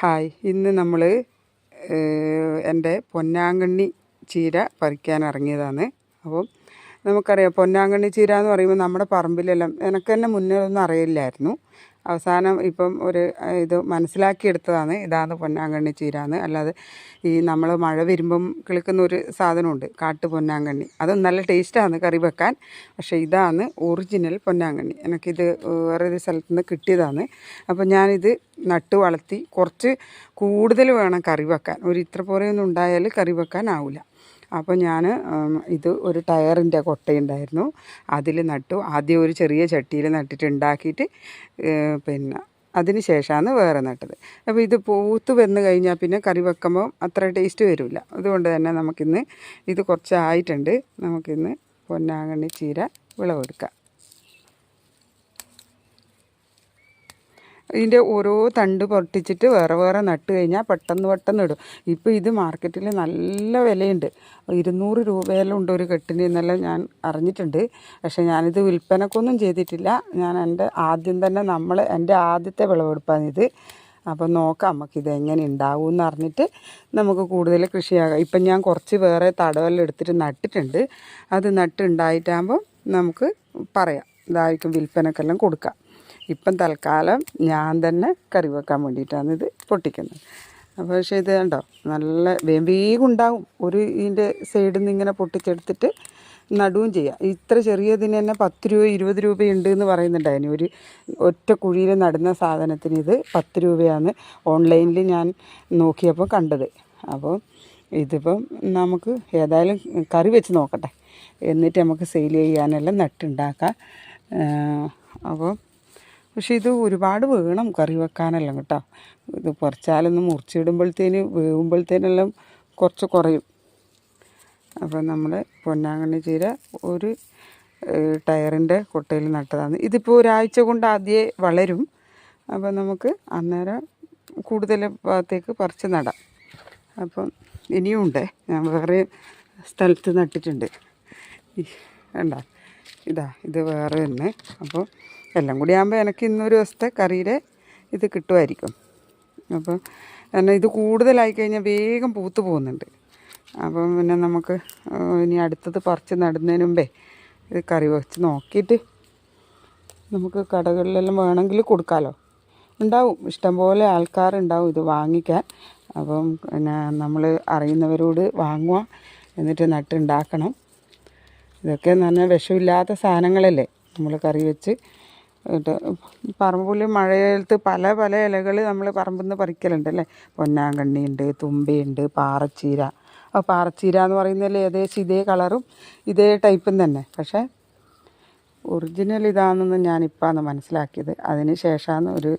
Hi. ഇന്ന് നമ്മൾ എന്റെ പൊന്നാങ്കണ്ണി ചീര പറിക്കാൻ ഇറങ്ങിയതാണ്. അപ്പം നമുക്കറിയാം പൊന്നാങ്കണ്ണി ചീര എന്ന് പറയുമ്പോൾ നമ്മുടെ പറമ്പിലെല്ലാം എനിക്ക് തന്നെ മുന്നേ ഒന്നും അറിയില്ലായിരുന്നു. അവസാനം ഇപ്പം ഒരു ഇത് മനസ്സിലാക്കിയെടുത്തതാണ്. ഇതാണ് പൊന്നാങ്കണ്ണി ചീരാന്ന്. അല്ലാതെ ഈ നമ്മൾ മഴ വരുമ്പം കിളിക്കുന്ന ഒരു സാധനമുണ്ട് കാട്ടു പൊന്നാങ്കണ്ണി. അത് നല്ല ടേസ്റ്റാണ് കറി വെക്കാൻ. പക്ഷേ ഇതാണ് ഒറിജിനൽ പൊന്നാങ്കണ്ണി. എനിക്കിത് വേറൊരു സ്ഥലത്തു നിന്ന് കിട്ടിയതാണ്. അപ്പോൾ ഞാനിത് നട്ട് വളർത്തി കുറച്ച് കൂടുതൽ വേണം കറി വെക്കാൻ. ഒരു ഇത്ര പോരെയൊന്നും ഉണ്ടായാൽ കറി വെക്കാൻ ആവില്ല അപ്പോൾ ഞാൻ ഇത് ഒരു ടയറിന്റെ കൊട്ടയുണ്ടായിരുന്നു. അതിൽ നട്ടു. ആദ്യം ഒരു ചെറിയ ചട്ടിയിൽ നട്ടിട്ട് ഉണ്ടാക്കിയിട്ട് പിന്നെ അതിന് ശേഷമാണ് വേറെ നട്ടത്. അപ്പോൾ ഇത് പൂത്ത് വന്ന് കഴിഞ്ഞാൽ പിന്നെ കറി വെക്കുമ്പോൾ അത്ര ടേസ്റ്റ് വരില്ല അതുകൊണ്ട് തന്നെ നമുക്കിന്ന് ഇത് കുറച്ചായിട്ടുണ്ട്. നമുക്കിന്ന് പൊന്നാങ്കണ്ണി ചീര വിളവെടുക്കാം. ഇതിന്റെ ഓരോ തണ്ട് പൊട്ടിച്ചിട്ട് വേറെ വേറെ നട്ട് കഴിഞ്ഞാൽ പെട്ടെന്ന് പെട്ടെന്ന് ഇടും. ഇപ്പോൾ ഇത് മാർക്കറ്റിൽ നല്ല വിലയുണ്ട്. ഇരുന്നൂറ് രൂപയെല്ലാം ഉണ്ട് ഒരു കെട്ടിന് എന്നെല്ലാം ഞാൻ അറിഞ്ഞിട്ടുണ്ട്. പക്ഷേ ഞാനിത് വിൽപ്പനക്കൊന്നും ചെയ്തിട്ടില്ല. ഞാൻ എന്റെ ആദ്യം തന്നെ നമ്മൾ എന്റെ ആദ്യത്തെ വിളവെടുപ്പാണിത് അപ്പം നോക്കാം നമുക്ക് ഇത് എങ്ങനെ ഉണ്ടാവും എന്ന് അറിഞ്ഞിട്ട് നമുക്ക് കൂടുതൽ കൃഷിയാകാം. ഇപ്പം ഞാൻ കുറച്ച് വേറെ തടവെല്ലാം എടുത്തിട്ട് നട്ടിട്ടുണ്ട്. അത് നട്ടുണ്ടായിട്ടാകുമ്പോൾ നമുക്ക് പറയാം. ഇതായിരിക്കും വിൽപ്പനക്കെല്ലാം കൊടുക്കാം. ഇപ്പം തൽക്കാലം ഞാൻ തന്നെ കറി വെക്കാൻ വേണ്ടിയിട്ടാണ് ഇത് പൊട്ടിക്കുന്നത്. അപ്പോൾ പക്ഷേ ഇത് കണ്ടോ നല്ല വേഗം ഉണ്ടാവും. ഒരു ഇതിന്റെ സൈഡിൽ നിന്ന് ഇങ്ങനെ പൊട്ടിച്ചെടുത്തിട്ട് നടുവും ചെയ്യാം. ഇത്ര ചെറിയതിന് തന്നെ പത്ത് രൂപ ഇരുപത് രൂപയുണ്ട് എന്ന് പറയുന്നുണ്ടായിരുന്നു. ഒരു ഒറ്റ കുഴിയിൽ നടുന്ന സാധനത്തിന് ഇത് പത്ത് രൂപയാണ് ഓൺലൈനിൽ ഞാൻ നോക്കിയപ്പോൾ കണ്ടത്. അപ്പോൾ ഇതിപ്പം നമുക്ക് ഏതായാലും കറി വെച്ച് നോക്കട്ടെ. എന്നിട്ട് നമുക്ക് സെയിൽ ചെയ്യാനെല്ലാം നട്ടുണ്ടാക്കാം. അപ്പോൾ പക്ഷെ ഇത് ഒരുപാട് വേണം കറി വെക്കാനെല്ലാം കേട്ടോ. ഇത് കുറച്ചാലൊന്ന് മുറിച്ചിടുമ്പോഴത്തേന് വേവുമ്പോഴത്തേനെല്ലാം കുറച്ച് കുറയും. അപ്പം നമ്മൾ പൊന്നാങ്കണ്ണി ചീര ഒരു ടയറിന്റെ കൊട്ടയിൽ നട്ടതാണ്. ഇതിപ്പോൾ ഒരാഴ്ച കൊണ്ട് ആദ്യമേ വളരും. അപ്പം നമുക്ക് അന്നേരം കൂടുതൽ ഭാഗത്തേക്ക് പറിച്ച് നടാം. അപ്പം ഇനിയും ഉണ്ട്. ഞാൻ വേറെ സ്ഥലത്ത് നട്ടിട്ടുണ്ട്. വേണ്ട ഇതാ ഇത് വേറെ തന്നെ. അപ്പോൾ എല്ലാം കൂടി ആകുമ്പോൾ എനിക്ക് ഇന്നൊരു ദിവസത്തെ കറിയുടെ ഇത് കിട്ടുമായിരിക്കും അപ്പോൾ കാരണം ഇത് കൂടുതലായി കഴിഞ്ഞാൽ വേഗം പൂത്ത് പോകുന്നുണ്ട്. അപ്പം പിന്നെ നമുക്ക് ഇനി അടുത്തത് പറിച്ച് നടുന്നതിന് മുമ്പേ ഇത് കറി വെച്ച് നോക്കിയിട്ട് നമുക്ക് കടകളിലെല്ലാം വേണമെങ്കിൽ കൊടുക്കാമല്ലോ ഉണ്ടാവും. ഇഷ്ടംപോലെ ആൾക്കാരുണ്ടാവും ഇത് വാങ്ങിക്കാൻ. അപ്പം പിന്നെ നമ്മൾ അറിയുന്നവരോട് വാങ്ങുക എന്നിട്ട് നട്ടുണ്ടാക്കണം. ഇതൊക്കെ എന്ന് പറഞ്ഞാൽ വിഷമില്ലാത്ത സാധനങ്ങളല്ലേ. നമ്മൾ കറി വെച്ച് ഇത് പറമ്പിൽ മഴയത്ത് പല പല ഇലകൾ നമ്മൾ പറമ്പിൽ നിന്ന് പറിക്കലുണ്ട് അല്ലേ പൊന്നാങ്കണ്ണിയുണ്ട് തുമ്പയുണ്ട് പാറച്ചീര. ആ പാറച്ചീര എന്ന് പറയുന്നതിൽ ഏകദേശം ഇതേ കളറും ഇതേ ടൈപ്പും തന്നെ. പക്ഷേ ഒറിജിനൽ ഇതാണെന്ന് ഞാനിപ്പോഴാണ് മനസ്സിലാക്കിയത്. അതിന് ശേഷമാണ് ഒരു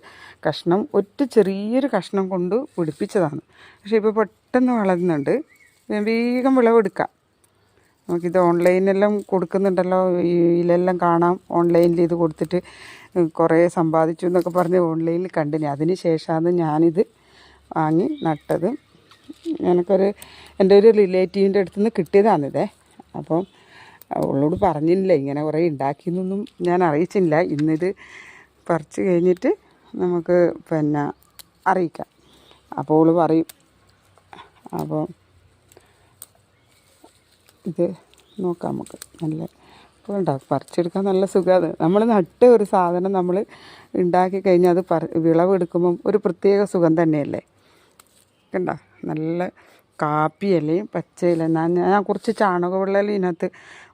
കഷ്ണം ഒറ്റ ചെറിയൊരു കഷ്ണം കൊണ്ട് പിടിപ്പിച്ചതാണ്. പക്ഷേ ഇപ്പോൾ പെട്ടെന്ന് വളരുന്നുണ്ട്. വേഗം വിളവെടുക്കാം. നമുക്കിത് ഓൺലൈനെല്ലാം കൊടുക്കുന്നുണ്ടല്ലോ. ഇതിലെല്ലാം കാണാം. ഓൺലൈനിൽ ഇത് കൊടുത്തിട്ട് കുറേ സമ്പാദിച്ചു എന്നൊക്കെ പറഞ്ഞ് ഓൺലൈനിൽ കണ്ടിന്. അതിന് ശേഷമാണ് ഞാനിത് വാങ്ങി നട്ടത്. എനിക്കൊരു എന്റെ ഒരു റിലേറ്റീവിന്റെ അടുത്ത് നിന്ന് കിട്ടിയതാണിതേ. അപ്പം അവളോട് പറഞ്ഞില്ല ഇങ്ങനെ കുറേ ഉണ്ടാക്കിയെന്നൊന്നും ഞാൻ അറിയിച്ചില്ല. ഇന്നിത് പറിച്ച് കഴിഞ്ഞിട്ട് നമുക്ക് പിന്നെ അറിയിക്കാം. അപ്പോൾ പറയും. അപ്പോൾ ഇത് നോക്കാം നമുക്ക്. നല്ല ഉണ്ടാവും പറിച്ചെടുക്കാൻ നല്ല സുഖമാണ് നമ്മൾ നട്ട ഒരു സാധനം നമ്മൾ ഉണ്ടാക്കി കഴിഞ്ഞാൽ അത് പറ വിളവെടുക്കുമ്പം ഒരു പ്രത്യേക സുഖം തന്നെയല്ലേ? കണ്ട? നല്ല കാപ്പി ഇലയും പച്ച ഇല. ഞാൻ ഞാൻ കുറച്ച് ചാണക വെള്ളം ഇതിനകത്ത്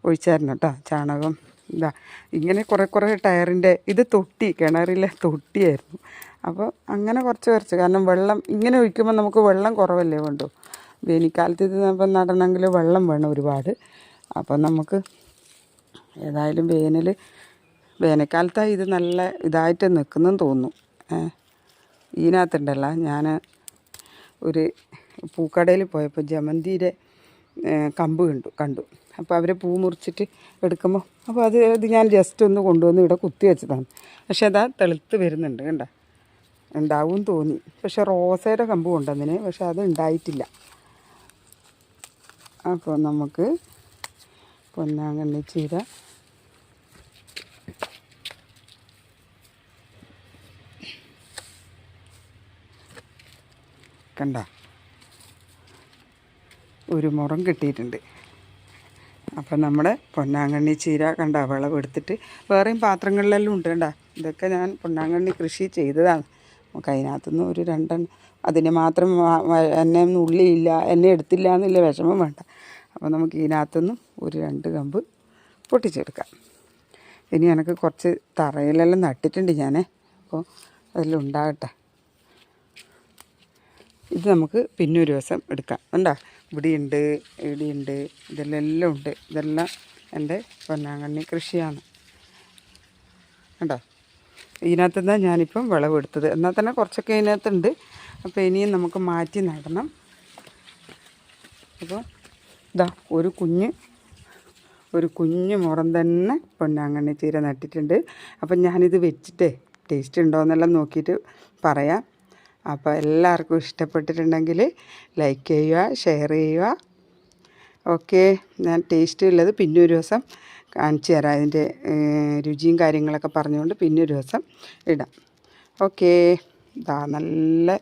ഒഴിച്ചായിരുന്നു കേട്ടോ. ചാണകം ഇതാ. ഇങ്ങനെ കുറേ കുറേ ടയറിന്റെ ഇത് തൊട്ടി കിണറിലെ തൊട്ടിയായിരുന്നു. അപ്പോൾ അങ്ങനെ കുറച്ച് കുറച്ച്. കാരണം വെള്ളം ഇങ്ങനെ ഒഴിക്കുമ്പോൾ നമുക്ക് വെള്ളം കുറവല്ലേ വേണ്ടു വേനൽക്കാലത്ത് ഇത് ഇപ്പം നടണമെങ്കിൽ വെള്ളം വേണം ഒരുപാട്. അപ്പം നമുക്ക് ഏതായാലും വേനൽ വേനൽക്കാലത്താണ് ഇത് നല്ല ഇതായിട്ട് നിൽക്കുന്നെന്ന് തോന്നുന്നു. ഇതിനകത്തുണ്ടല്ലോ. ഞാൻ ഒരു പൂക്കടയിൽ പോയപ്പോൾ ജമന്തിയുടെ കമ്പ് കണ്ടു കണ്ടു. അപ്പോൾ അവർ പൂ മുറിച്ചിട്ട് എടുക്കുമ്പോൾ അപ്പോൾ അത് ഇത് ഞാൻ ജസ്റ്റ് ഒന്ന് കൊണ്ടുവന്ന് ഇവിടെ കുത്തി വെച്ചതാണ്. പക്ഷേ അതാ തെളുത്ത് വരുന്നുണ്ട് കണ്ട? ഉണ്ടാവും തോന്നി. പക്ഷെ റോസയുടെ കമ്പ് കൊണ്ടുവന്നിന് പക്ഷെ അത് ഉണ്ടായിട്ടില്ല. അപ്പോൾ നമുക്ക് പൊന്നാങ്കണ്ണി ചീര. കണ്ട ഒരു മുറം കിട്ടിയിട്ടുണ്ട്. അപ്പം നമ്മുടെ പൊന്നാങ്കണ്ണി ചീര കണ്ട വിളവെടുത്തിട്ട് വേറെയും പാത്രങ്ങളിലെല്ലാം ഉണ്ട് കണ്ട. ഇതൊക്കെ ഞാൻ പൊന്നാങ്കണ്ണി കൃഷി ചെയ്തതാണ്. നമുക്ക് അതിനകത്തുനിന്ന് ഒരു രണ്ടെണ്ണം അതിന് മാത്രം എന്നെ ഉള്ളിയില്ല എന്നെ എടുത്തില്ല എന്നുള്ള വിഷമം വേണ്ട. അപ്പോൾ നമുക്ക് ഇതിനകത്തുനിന്നും ഒരു രണ്ട് കമ്പ് പൊട്ടിച്ചെടുക്കാം. ഇനി എനിക്ക് കുറച്ച് തറയിലെല്ലാം നട്ടിട്ടുണ്ട് ഞാൻ അപ്പോൾ അതെല്ലാം ഉണ്ടാകട്ടെ. ഇത് നമുക്ക് പിന്നെ ഒരു ദിവസം എടുക്കാം. കണ്ടോ? ഇവിടെയുണ്ട് ഇടിയുണ്ട് ഇതെല്ലാം ഉണ്ട്. ഇതെല്ലാം എന്റെ പൊന്നാങ്കണ്ണി കൃഷിയാണ്. കണ്ടോ? ഇതിനകത്ത് നിന്നാണ് ഞാനിപ്പം വിളവെടുത്തത് എന്നാൽ തന്നെ കുറച്ചൊക്കെ ഇതിനകത്തുണ്ട്. അപ്പോൾ ഇനിയും നമുക്ക് മാറ്റി നടണം. അപ്പോൾ ഇതാ ഒരു കുഞ്ഞ് ഒരു കുഞ്ഞു മുറം തന്നെ പൊന്നാങ്കണ്ണി ചീര നട്ടിട്ടുണ്ട്. അപ്പം ഞാനിത് വെച്ചിട്ട് ടേസ്റ്റ് ഉണ്ടോ എന്നെല്ലാം നോക്കിയിട്ട് പറയാം. അപ്പോൾ എല്ലാവർക്കും ഇഷ്ടപ്പെട്ടിട്ടുണ്ടെങ്കിൽ ലൈക്ക് ചെയ്യുക ഷെയർ ചെയ്യുക. ഓക്കെ ഞാൻ ടേസ്റ്റ് ഉള്ളത് പിന്നെ ഒരു ദിവസം കാണിച്ചു തരാം. അതിന്റെ രുചിയും കാര്യങ്ങളൊക്കെ പറഞ്ഞുകൊണ്ട് പിന്നെ ഒരു ദിവസം ഇടാം. ഓക്കേ ഇതാ നല്ല